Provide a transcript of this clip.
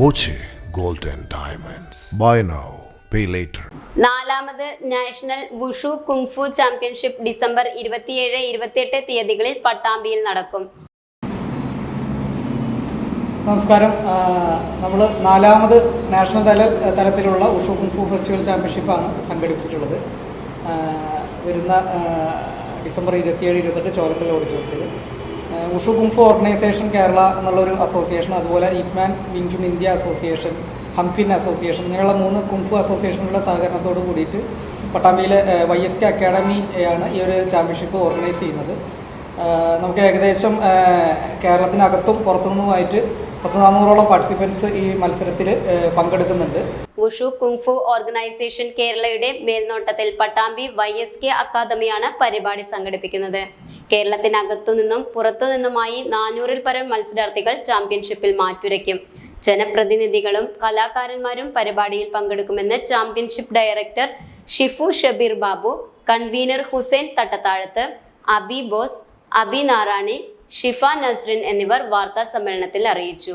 Boche gold and diamonds. Buy now pay later. നാലാമത് national wushu kung fu championship December ഇരുപത്തിയേഴ് ഇരുപത്തിയെട്ട് തീയതികളിൽ പട്ടാമ്പിയിൽ നടക്കും. നമസ്കാരം. നമ്മൾ നാലാമത് നാഷണൽ തല തലത്തിലുള്ള ഉഷു കുംഫു ഫെസ്റ്റിവൽ ചാമ്പ്യൻഷിപ്പാണ് സംഘടിപ്പിച്ചിട്ടുള്ളത്. വരുന്ന ഡിസംബർ ഇരുപത്തിയേഴ് ഇരുപത്തെട്ട് ചോലക്കൽ ഓഡിറ്റോറിയത്തിൽ ഉഷു കുംഫു ഓർഗനൈസേഷൻ കേരള എന്നുള്ളൊരു അസോസിയേഷൻ അതുപോലെ Ip Man Wing Chun India association ഹംപിൻ association ഇങ്ങനെയുള്ള മൂന്ന് കുംഫു അസോസിയേഷനുകളുടെ സഹകരണത്തോട് കൂടിയിട്ട് പട്ടാമ്പിയിലെ വൈ എസ് കെ അക്കാഡമി ആണ് ഈ ഒരു ചാമ്പ്യൻഷിപ്പ് ഓർഗനൈസ് ചെയ്യുന്നത്. നമുക്ക് ഏകദേശം കേരളത്തിനകത്തും പുറത്തുനിന്നുമായിട്ട് ഈ മത്സരത്തിൽ കുങ്ഫു ഓർഗനൈസേഷൻ കേരളയുടെ മേൽനോട്ടത്തിൽ പട്ടാമ്പി വൈ എസ് കെ അക്കാദമിയാണ് പരിപാടി സംഘടിപ്പിക്കുന്നത്. കേരളത്തിനകത്തു നിന്നും പുറത്തു നിന്നുമായി നാനൂറിൽ പരം മത്സരാർത്ഥികൾ ചാമ്പ്യൻഷിപ്പിൽ മാറ്റുരയ്ക്കും. ജനപ്രതിനിധികളും കലാകാരന്മാരും പരിപാടിയിൽ പങ്കെടുക്കുമെന്ന് championship director shifu Shabeer Babu convener Hussain Thattathazhath Abi Bose Abi Narani Shifa Nasrin എന്നിവർ വാർത്താ സമ്മേളനത്തിൽ അറിയിച്ചു.